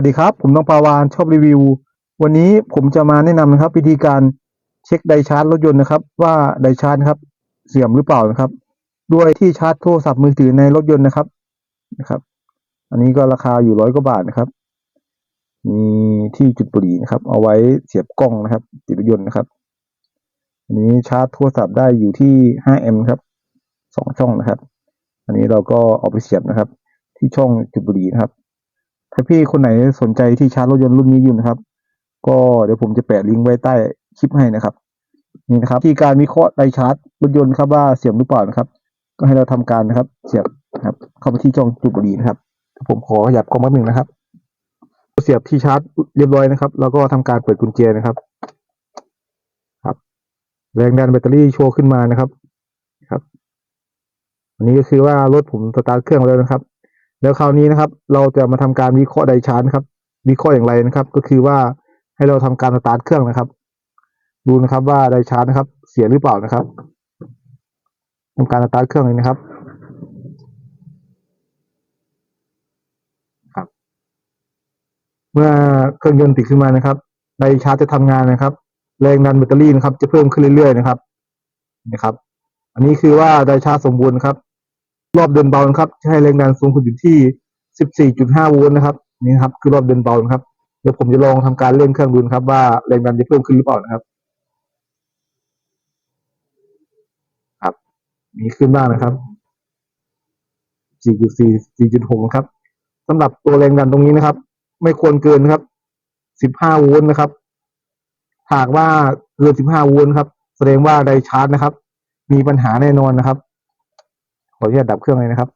สวัสดีครับ ผมน้องปาวานชอบรีวิว วันนี้ผมจะมาแนะนำนะครับวิธีการเช็คไดชาร์จรถยนต์นะครับ ว่าไดชาร์จครับ เสื่อมหรือเปล่านะครับ ด้วยที่ชาร์จโทรศัพท์มือถือในรถยนต์นะครับนะครับ อันนี้ก็ราคาอยู่ร้อยกว่าบาทนะครับ มีที่จุดบุหรี่นะครับ เอาไว้เสียบกล้องนะครับ ติดรถยนต์นะครับ อันนี้ชาร์จโทรศัพท์ได้อยู่ที่5แอมป์ครับสองช่องนะครับ อันนี้เราก็เอาไปเสียบนะครับ ที่ช่องจุดบุหรี่นะครับ ถ้าพี่คนไหนสนใจที่ชาร์จรถยนต์รุ่นนี้อยู่นะครับ ก็เดี๋ยวผมจะแปะลิงก์ไว้ใต้คลิปให้นะครับ นี่นะครับที่การวิเคราะห์ไดชาร์จรถยนต์ครับว่าเสียบหรือเปล่านะครับ ก็ให้เราทำการนะครับ เสียบครับ เข้าไปที่ช่องจุดบุหรี่นะครับ ผมขอขยับกล้องแป๊บหนึ่งนะครับ เสียบที่ชาร์จเรียบร้อยนะครับ แล้วก็ทำการเปิดกุญแจนะครับ ครับ แรงดันแบตเตอรี่โชว์ขึ้นมานะครับ ครับ อันนี้ก็คือว่ารถผมสตาร์ทเครื่องแล้วนะครับ แล้วคราวนี้นะครับ เราจะมาทำการวิเคราะห์ไดชาร์จนะครับ วิเคราะห์อย่างไรนะครับ ก็คือว่าให้เราทำการสตาร์ทเครื่องนะครับ ดูนะครับว่าไดชาร์จนะครับ เสียหรือเปล่านะครับทำการสตาร์ทเครื่องเลยนะครับครับ เมื่อเครื่องยนต์ติดขึ้นมานะครับไดชาร์จจะทำงานนะครับ แรงดันแบตเตอรี่นะครับ จะเพิ่มขึ้นเรื่อยๆนะครับนะครับ อันนี้คือว่าไดชาร์จสมบูรณ์ครับ รอบเดินเบานะครับให้แรงดันสูงสุดอยู่ที่ 14.5 โวลต์นะครับนี่ครับคือรอบเดินเบานะครับ เดี๋ยวผมจะลองทำการเล่นเครื่องดูนะครับ ว่าแรงดันจะเพิ่มขึ้นหรือเปล่านะครับ ครับ มีขึ้นบ้างนะครับ 4.4 4.6 ครับสำหรับตัวแรงดันตรงนี้นะครับ ไม่ควรเกินครับ 15 โวลต์นะครับหากว่าเกิน 15 โวลต์ครับ แสดงว่าไดชาร์จนะครับ มีปัญหาแน่นอนนะครับ ขออนุญาตดับเครื่องเลยนะครับ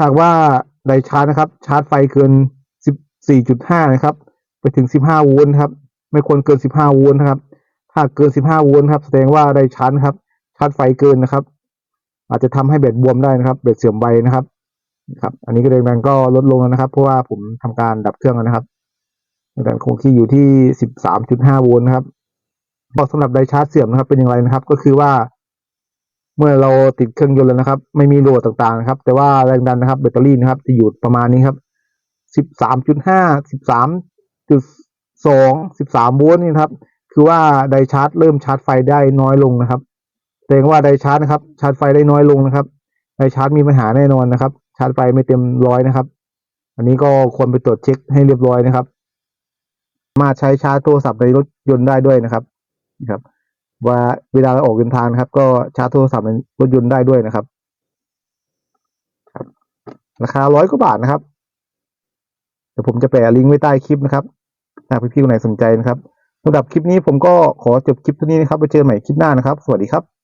หากว่าไดชาร์จนะครับ ชาร์จไฟเกิน 14.5 นะครับ ไปถึง 15 โวลต์ครับ ไม่ควรเกิน 15 โวลต์นะครับ ถ้าเกิน 15 โวลต์ครับ แสดงว่าไดชาร์จครับ ชาร์จไฟเกินนะครับ อาจจะทำให้แบตบวมได้นะครับ แบตเสื่อมไวนะครับ ครับ อันนี้ก็แรงดันก็ลดลงแล้วนะครับ เพราะว่าผมทำการดับเครื่องแล้วนะครับแรงดันคงที่อยู่ที่ 13.5 โวลต์นะครับบอกสำหรับไดชาร์จเสื่อมนะครับ เป็นอย่างไรนะครับ ก็คือว่า เมื่อเราติดเครื่องยนต์แล้วนะครับ ไม่มีโหลดต่างๆนะครับ แต่ว่าแรงดันนะครับแบตเตอรี่นะครับจะอยู่ประมาณนี้ครับสิบสามจุดห้าสิบสามจุดสองสิบสามโวลต์นี่ครับ คือว่าไดชาร์จเริ่มชาร์จไฟได้น้อยลงนะครับแสดงว่าไดชาร์จนะครับ ชาร์จไฟได้น้อยลงนะครับไดชาร์จมีปัญหาแน่นอนนะครับ ชาร์จไฟไม่เต็มร้อยนะครับ อันนี้ก็ควรไปตรวจเช็คให้เรียบร้อยนะครับ มาใช้ชาร์จโทรศัพท์ในรถยนต์ได้ด้วยนะครับนะครับ ว่าเวลาเราออกเดินทางนะครับ ก็ชาร์จโทรศัพท์ในรถยนต์ได้ด้วยนะครับ ราคาร้อยกว่าบาทนะครับเดี๋ยวผมจะแปะลิงก์ไว้ใต้คลิปนะครับถ้าพี่ๆคนไหนสนใจนะครับสำหรับคลิปนี้ผมก็ขอจบคลิปเท่านี้นะครับไปเจอกันใหม่คลิปหน้านะครับ สวัสดีครับ